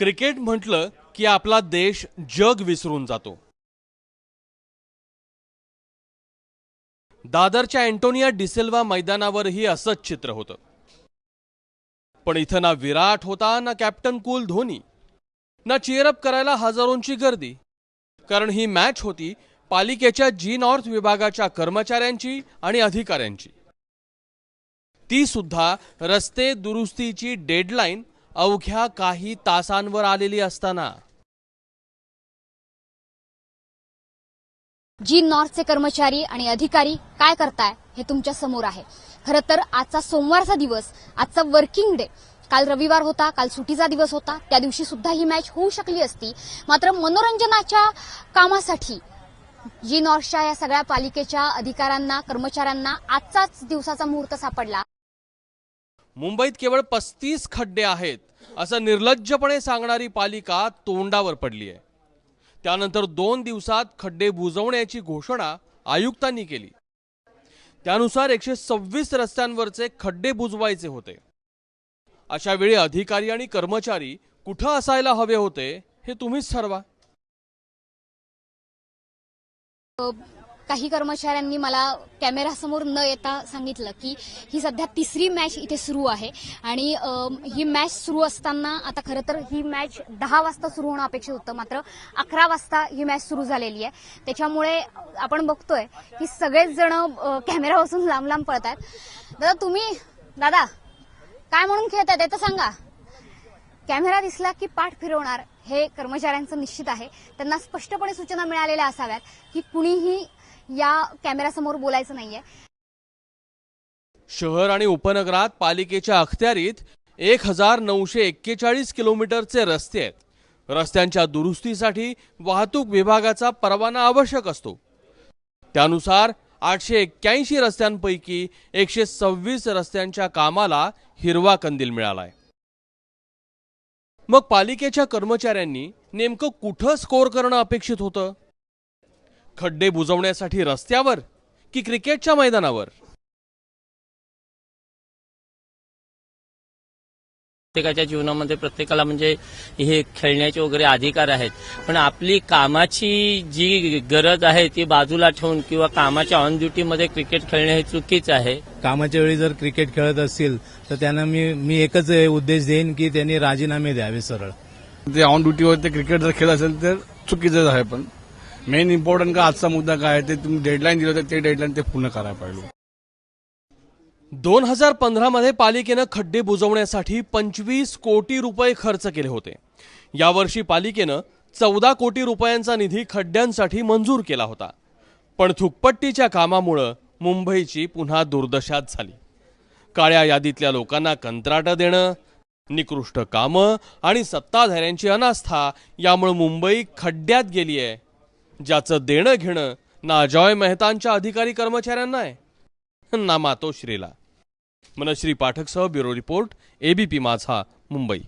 Cricket म्हटलं की आपला देश जग विसरून जातो. दादरच्या अँटोनिया डिसेल्वा मैदानावरही असंच चित्र होतं. पण इथं ना विराट होता ना कॅप्टन कूल धोनी ना चेअरअप करायला हजारोंची गर्दी. कारण ही मॅच होती पालिकेच्या जी नॉर्थ विभागाच्या कर्मचाऱ्यांची आणि अधिकाऱ्यांची. ती सुद्धा रस्ते दुरुस्तीची डेडलाईन अवघ्या काही तासांवर आलेली असताना. जी नॉर्थचे कर्मचारी आणि अधिकारी काय करताय हे तुमच्यासमोर आहे. खरं तर आजचा सोमवारचा दिवस आजचा वर्किंग डे काल रविवार होता काल सुटीचा दिवस होता त्या दिवशी सुद्धा ही मॅच होऊ शकली असती. मात्र मनोरंजनाच्या कामासाठी जी नॉर्थच्या या सगळ्या पालिकेच्या अधिकाऱ्यांना कर्मचाऱ्यांना आजचाच दिवसाचा मुहूर्त सापडला. मुंबईत केवळ पस्तीस खड्डे आहेत असं निर्लज्जपणे सांगणारी पालिका तोंडावर पडली आहे. त्यानंतर दोन दिवसात खड्डे बुजवण्याची घोषणा आयुक्तांनी केली. त्यानुसार एकशे सव्वीस रस्त्यांवरचे खड्डे बुजवायचे होते. अशा वेळी अधिकारी आणि कर्मचारी कुठं असायला हवे होते हे तुम्हीच ठरवा. काही कर्मचाऱ्यांनी मला कॅमेरासमोर न येता सांगितलं की ही सध्या तिसरी मॅच इथे सुरू आहे. आणि ही मॅच सुरू असताना आता खरं तर ही मॅच दहा वाजता सुरू होणं अपेक्षित होतं. मात्र अकरा वाजता ही मॅच सुरू झालेली आहे. त्याच्यामुळे आपण बघतोय की सगळेच जण कॅमेरापासून लांब लांब पळत आहेत. दादा तुम्ही दादा काय म्हणून खेळताय ते तर सांगा. कॅमेरा दिसला की पाठ फिरवणार हे कर्मचाऱ्यांचं निश्चित आहे. त्यांना स्पष्टपणे सूचना मिळालेल्या असाव्यात की कुणीही या कॅमेऱ्यासमोर बोलायचं नाहीये. शहर आणि उपनगरात पालिकेच्या अखत्यारीत एक हजार नऊशे एक्केचाळीस किलोमीटरचे रस्ते आहेत. रस्त्यांच्या दुरुस्तीसाठी वाहतूक विभागाचा परवाना आवश्यक असतो. त्यानुसार आठशे एक्क्याऐंशी रस्त्यांपैकी एकशे सव्वीस रस्त्यांच्या कामाला हिरवा कंदील मिळालाय. मग पालिकेच्या कर्मचाऱ्यांनी नेमकं कुठं स्कोअर करणं अपेक्षित होतं? खड्डे बुजवण्यासाठी रस्त्यावर की क्रिकेटच्या मैदानावर? प्रत्येकाच्या जीवनामध्ये प्रत्येकाला म्हणजे हे खेळण्याचे वगैरे अधिकार आहेत. पण आपली कामाची जी गरज आहे ती बाजूला ठेवून किंवा कामाच्या ऑन ड्युटीमध्ये क्रिकेट खेळणे हे चुकीचं आहे. कामाच्या वेळी जर क्रिकेट खेळत असतील तर त्यांना मी मी एकच उद्देश देईन की त्यांनी राजीनामे द्यावे सरळ. ते ऑन ड्युटीवर ते क्रिकेट जर खेळ असेल तर चुकीचंच आहे पण. मेन इम्पॉर्टंट का आजचा मुद्दा काय ते तुम्ही डेडलाईन दिलं तर ते डेडलाईन ते पूर्ण करायला पाहिजे. दोन हजार पंधरामध्ये पालिकेनं खड्डे बुजवण्यासाठी पंचवीस कोटी रुपये खर्च केले होते. यावर्षी पालिकेनं चौदा कोटी रुपयांचा निधी खड्ड्यांसाठी मंजूर केला होता. पण थुकपट्टीच्या कामामुळं मुंबईची पुन्हा दुर्दशाच झाली. काळ्या यादीतल्या लोकांना कंत्राटं देणं निकृष्ट कामं आणि सत्ताधाऱ्यांची अनास्था यामुळे मुंबई खड्ड्यात गेली आहे ज्याचं देणं घेणं ना अजॉय मेहतांच्या अधिकारी कर्मचाऱ्यांना आहे. ना मातोश्रीला Manashree पाठकसह bureau report ABP Majha Mumbai.